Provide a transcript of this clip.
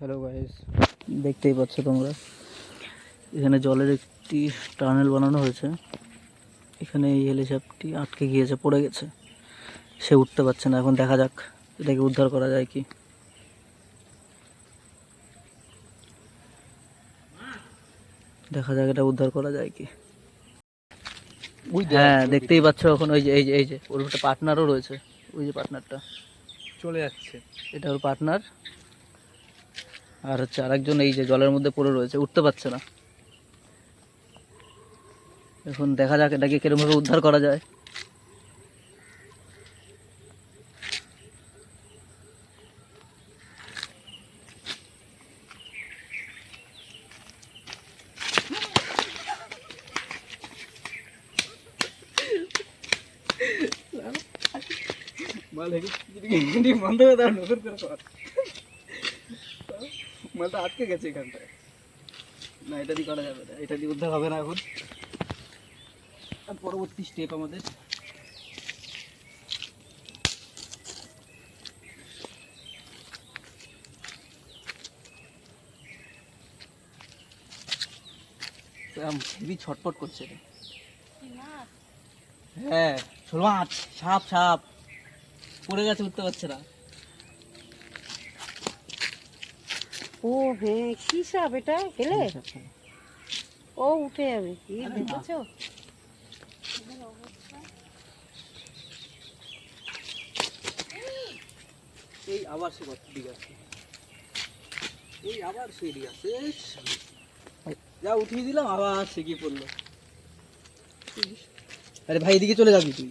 Hello guys দেখতেই পাচ্ছ তোমরা। এখানে জলের একটি টানেল বানানো হয়েছে। এখানে এই হেলিসাপটি আটকে গিয়েছে পড়ে গেছে। সে উঠতে পারছে না। এখন দেখা যাক এটাকে উদ্ধার করা যায় কি। দেখা যাক এটা উদ্ধার করা যায় কি। হ্যাঁ দেখতেই পাচ্ছ এখন ওই যে এই যে এই যে ওর একটা পার্টনারও রয়েছে। ওই যে পার্টনারটা চলে যাচ্ছে। এটা ওর পার্টনার আর হচ্ছে আরেকজন এই যে জলের মধ্যে পড়ে রয়েছে, উঠতে পারছে না। এখন দেখা যাক এটাকে কিরমভাবে উদ্ধার করা যায়। মাল হেঁটে বন্ধ করে কর। মালটা আটকে গেছে এখানটায়। না এটা দিয়ে করা যাবে না এটা দিয়ে উদ্ধার হবে না এখন। আর পরবর্তী স্টেপ আমাদের। হেভি ছটপট করছে হ্যাঁ শোল মাছ সাপ সাপ। পড়ে গেছে উঠতে পারছে না। ও হ্যাঁ কি সাপ এটা? হেলে? ও উঠে যাবে। কি দেখেছ? এই আবার সে দিকে আছে এই আবার সে দিকে আছে যা উঠিয়ে দিলাম আবার সে কি পড়ল। আরে ভাই এদিকে চলে যাবি তুই।